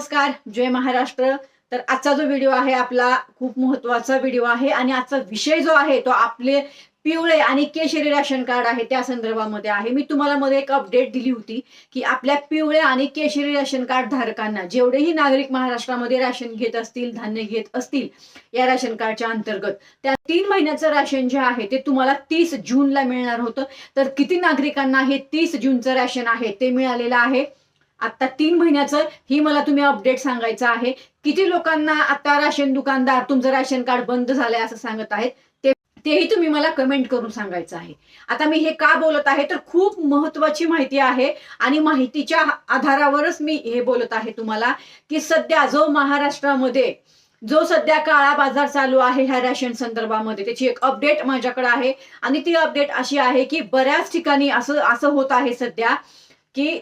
नमस्कार जय महाराष्ट्र. तर आजचा जो व्हिडिओ आहे आपला खूप महत्त्वाचा व्हिडिओ आहे आणि आजचा विषय जो आहे तो आपले पिवळे आणि केशरी राशन कार्ड आहे त्या संदर्भामध्ये आहे. मी तुम्हाला मध्ये एक अपडेट दिली होती की आपल्या पिवळे आणि केशरी राशन कार्ड धारकांना जेवढेही नागरिक महाराष्ट्रामध्ये राशन घेत असतील धान्य घेत असतील या राशन कार्डच्या अंतर्गत त्या तीन महिन्याचं राशन जे आहे ते तुम्हाला तीस जूनला मिळणार होतं. तर किती नागरिकांना हे तीस जूनचं राशन आहे ते मिळालेलं आहे? आता तीन महिन्याचं ही मला तुम्ही अपडेट सांगायचं आहे. किती लोकांना आता राशन दुकानदार तुमचं राशन कार्ड बंद झालंय असं सांगत आहेत ते तेही तुम्ही मला कमेंट करून सांगायचं आहे. आता मी हे का बोलत आहे तर खूप महत्वाची माहिती आहे आणि माहितीच्या आधारावरच मी हे बोलत आहे तुम्हाला की सध्या जो महाराष्ट्रामध्ये जो सध्या काळा बाजार चालू आहे ह्या राशन संदर्भामध्ये त्याची एक अपडेट माझ्याकडे आहे. आणि ती अपडेट अशी आहे की बऱ्याच ठिकाणी असं असं होत आहे सध्या की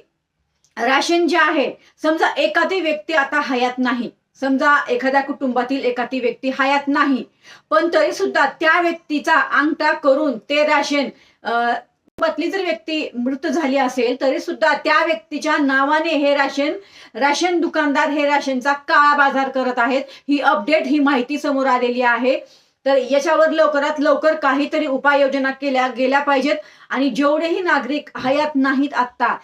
राशन जे आहे समजा एखादी व्यक्ती आता हयात नाही समजा एखाद्या कुटुंबातील एखादी व्यक्ती हयात नाही पण तरी सुद्धा त्या व्यक्तीचा अंगठा करून ते राशन अं, कुटुंबातली जर व्यक्ती मृत झाली असेल तरी सुद्धा त्या व्यक्तीच्या नावाने हे राशन राशन दुकानदार हे राशनचा काळा बाजार करत आहेत. ही अपडेट ही माहिती समोर आलेली आहे. तर याच्यावर लवकरात लवकर काहीतरी उपाययोजना केल्या गेल्या पाहिजेत. आणि जेवढेही नागरिक हयात नाहीत आत्ता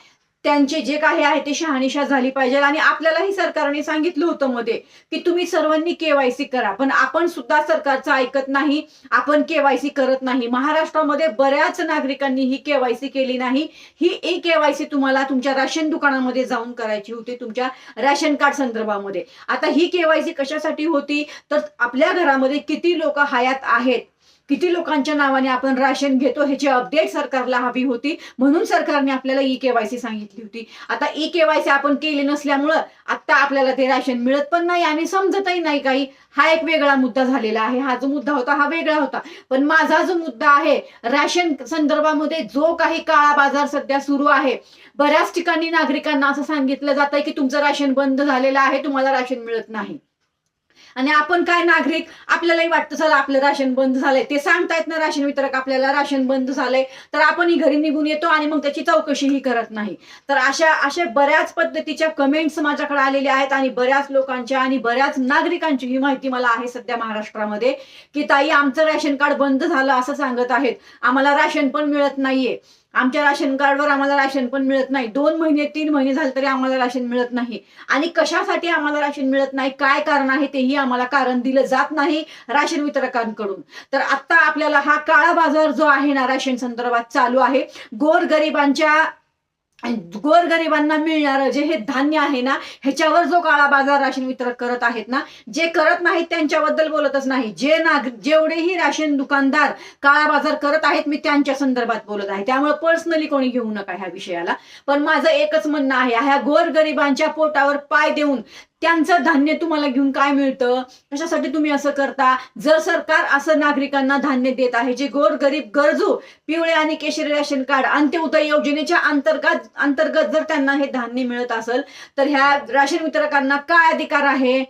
त्यांचे जे काही आहे ते शहानिशा झाली पाहिजे. आणि आपल्यालाही सरकारने सांगितलं होतं मध्ये की तुम्ही सर्वांनी केवायसी करा. पण आपण सुद्धा सरकारचं ऐकत नाही. आपण केवायसी करत नाही. महाराष्ट्रामध्ये बऱ्याच नागरिकांनी ही केवायसी केली नाही. ही ई केवायसी तुम्हाला तुमच्या राशन दुकानामध्ये जाऊन करायची होती तुमच्या राशन कार्ड संदर्भामध्ये. आता ही केवायसी कशासाठी होती? तर आपल्या घरामध्ये किती लोक हयात आहेत? किती लोकांच्या नावाने आपण राशन घेतो ह्याची अपडेट सरकारला हवी होती. म्हणून सरकारने आपल्याला ई केवायसी सांगितली होती. आता ई केवायसी आपण केली नसल्यामुळं आता आपल्याला ते राशन मिळत पण नाही आणि समजतही नाही काही. हा एक वेगळा मुद्दा झालेला आहे. हा जो मुद्दा होता हा वेगळा होता. पण माझा जो मुद्दा आहे राशन संदर्भामध्ये जो काही काळा बाजार सध्या सुरू आहे बऱ्याच ठिकाणी नागरिकांना असं सांगितलं जात आहे की तुमचं राशन बंद झालेलं आहे तुम्हाला राशन मिळत नाही. आणि आपण काय नागरिक? आपल्यालाही वाटतं चला आपलं राशन बंद झालंय. ते सांगतायत ना राशन वितरक आपल्याला राशन बंद झालंय. तर आपणही घरी निघून येतो आणि मग त्याची चौकशीही करत नाही. तर अशा अशा बऱ्याच पद्धतीच्या कमेंट्स माझ्याकडे आलेल्या आहेत आणि बऱ्याच लोकांच्या आणि बऱ्याच नागरिकांची ही माहिती मला आहे सध्या महाराष्ट्रामध्ये की ताई आमचं राशन कार्ड बंद झालं असं सांगत आहेत. आम्हाला राशन पण मिळत नाहीये. आमच्या राशन कार्डवर आम्हाला राशन पण मिळत नाही. दोन महिने तीन महिने झाले तरी आम्हाला राशन मिळत नाही. आणि कशासाठी आम्हाला राशन मिळत नाही? काय कारण आहे? तेही आम्हाला कारण दिलं जात नाही राशन वितरकांकडून. तर आता आपल्याला हा काळा बाजार जो आहे ना राशन संदर्भात चालू आहे. गोरगरिबांच्या गोरगरिबांना मिळणारं जे हे धान्य आहे ना ह्याच्यावर जो काळा बाजार राशन वितरक करत आहेत ना जे करत नाहीत त्यांच्याबद्दल बोलतच नाही. जे नाग जेवढेही राशन दुकानदार काळा बाजार करत आहेत मी त्यांच्या संदर्भात बोलत आहे. त्यामुळे पर्सनली कोणी घेऊ नका ह्या विषयाला. पण माझं एकच म्हणणं आहे ह्या गोरगरिबांच्या पोटावर पाय देऊन त्यांचं धान्य तुम्हाला घेऊन काय मिळतं? कशासाठी तुम्ही असं करता? जर सरकार असं नागरिकांना धान्य देत आहे जे गोर गरीब गरजू पिवळे आणि केशरी राशन कार्ड अंत्योदय योजनेच्या अंतर्गत अंतर्गत जर त्यांना हे धान्य मिळत असेल तर ह्या राशन वितरकांना काय अधिकार आहे?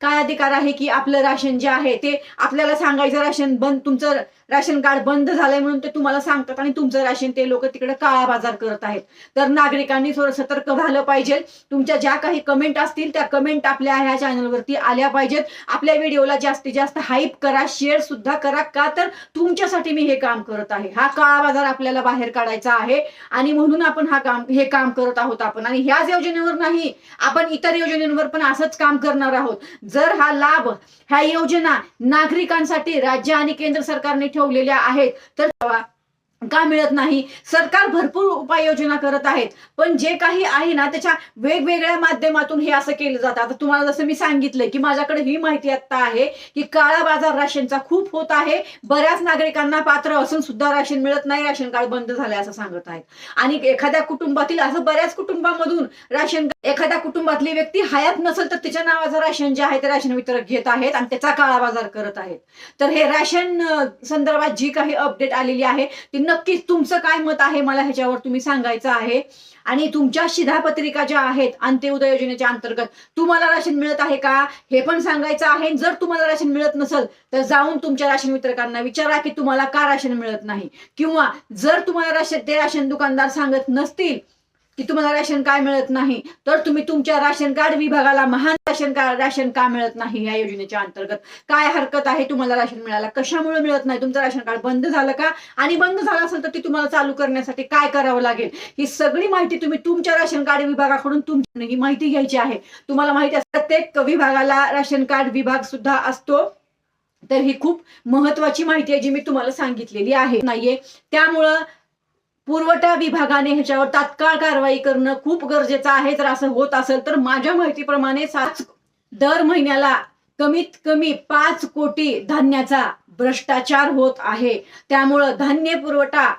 काय अधिकार आहे की आपलं राशन जे आहे ते आपल्याला सांगायचं राशन बंद तुमचं राशन कार्ड बंद झालंय म्हणून ते तुम्हाला सांगतात आणि तुमचं राशन ते लोक तिकडे काळा बाजार करत आहेत. तर नागरिकांनी थोडं सतर्क झालं पाहिजे. तुमच्या ज्या काही कमेंट असतील त्या कमेंट आपल्या ह्या चॅनलवरती आल्या पाहिजेत. आपल्या व्हिडिओला जास्तीत जास्त हाईप करा शेअर सुद्धा करा का तर तुमच्यासाठी मी हे काम करत आहे. हा काळा बाजार आपल्याला बाहेर काढायचा आहे आणि म्हणून आपण हा काम हे काम करत आहोत आपण. आणि ह्याच योजनेवर नाही आपण इतर योजनेवर पण असंच काम करणार आहोत. जर हा लाभ ह्या योजना नागरिकांसाठी राज्य आणि केंद्र सरकारने ठेवलेल्या आहेत. तर का मिळत नाही. सरकार भरपूर उपाययोजना करत आहेत. पण जे काही आहे ना त्याच्या वेगवेगळ्या माध्यमातून हे असं केलं जातं. आता तुम्हाला जसं मी सांगितलंय की माझ्याकडे ही माहिती आता आहे की काळा बाजार राशनचा खूप होत आहे. बऱ्याच नागरिकांना पात्र असून सुद्धा राशन मिळत नाही. राशन कार्ड बंद झालंय असं सांगत आहेत. आणि एखाद्या कुटुंबातील असं बऱ्याच कुटुंबामधून राशन एखाद्या कुटुंबातली व्यक्ती हयात नसेल तर तिच्या नावाचं राशन जे आहे ते राशन वितरक घेत आहेत आणि त्याचा काळा बाजार करत आहेत. तर हे राशन संदर्भात जी काही अपडेट आलेली आहे ती नक्कीच तुमचं काय मत आहे मला ह्याच्यावर तुम्ही सांगायचं आहे. आणि तुमच्या शिधापत्रिका ज्या आहेत अंत्योदय योजनेच्या अंतर्गत तुम्हाला राशन मिळत आहे का? हे पण सांगायचं आहे. जर तुम्हाला राशन मिळत नसेल तर जाऊन तुमच्या राशन वितरकांना विचारा की तुम्हाला का राशन मिळत नाही. किंवा जर तुम्हाला राशन ते राशन दुकानदार सांगत नसतील की तुम्हाला राशन काय मिळत नाही तर तुम्ही तुमच्या राशन कार्ड विभागाला महान राशन कार्ड राशन का मिळत नाही या योजनेच्या अंतर्गत? काय हरकत आहे तुम्हाला राशन मिळायला? कशामुळे मिळत नाही? तुमचं राशन कार्ड बंद झालं का? आणि बंद झालं असेल तर ते तुम्हाला चालू करण्यासाठी काय करावं लागेल? ही सगळी माहिती तुम्ही तुमच्या राशन कार्ड विभागाकडून तुमची ही माहिती घ्यायची आहे. तुम्हाला माहिती असते प्रत्येक विभागाला राशन कार्ड विभाग सुद्धा असतो. तर ही खूप महत्वाची माहिती आहे जी मी तुम्हाला सांगितलेली आहे. नाहीये. त्यामुळं पुरवठा विभागाने ह्याच्यावर तात्काळ कारवाई करणं खूप गरजेचं आहे. जर असं होत असेल तर माझ्या माहितीप्रमाणे सात दर महिन्याला कमीत कमी पाच कोटी धान्याचा भ्रष्टाचार होत आहे. त्यामुळं धान्य पुरवठा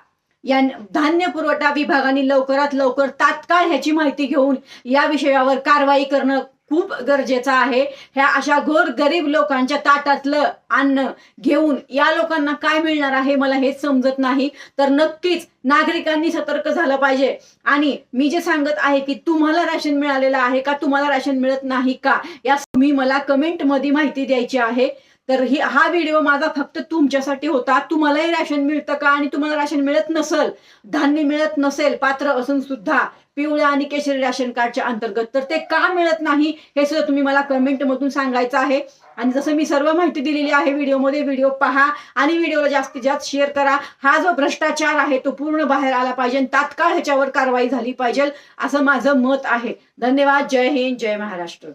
या धान्य पुरवठा विभागाने लवकरात लवकर तात्काळ ह्याची माहिती घेऊन या विषयावर कारवाई करणं खूप गरजेचं आहे. ह्या अशा घोर गरीब लोकांच्या ताटातलं अन्न घेऊन या लोकांना काय मिळणार आहे मला हेच समजत नाही. तर नक्कीच नागरिकांनी सतर्क झालं पाहिजे. आणि मी जे सांगत आहे की तुम्हाला राशन मिळालेलं आहे का? तुम्हाला राशन मिळत नाही का? या तुम्ही मला कमेंटमध्ये माहिती द्यायची आहे. तर ही हा व्हिडिओ माझा फक्त तुमच्यासाठी होता. तुम्हालाही राशन मिळतं का? आणि तुम्हाला राशन मिळत नसेल धान्य मिळत नसेल पात्र असून सुद्धा पिवळ्या आणि केशरी राशन कार्डच्या अंतर्गत तर ते का मिळत नाही हे सुद्धा तुम्ही मला कमेंटमधून सांगायचं आहे. आणि जसं मी सर्व माहिती दिलेली आहे व्हिडिओमध्ये व्हिडिओ पहा आणि व्हिडिओला जास्तीत जास्त शेअर करा. हा जो भ्रष्टाचार आहे तो पूर्ण बाहेर आला पाहिजे तात्काळ ह्याच्यावर कारवाई झाली पाहिजे असं माझं मत आहे. धन्यवाद. जय हिंद जय महाराष्ट्र.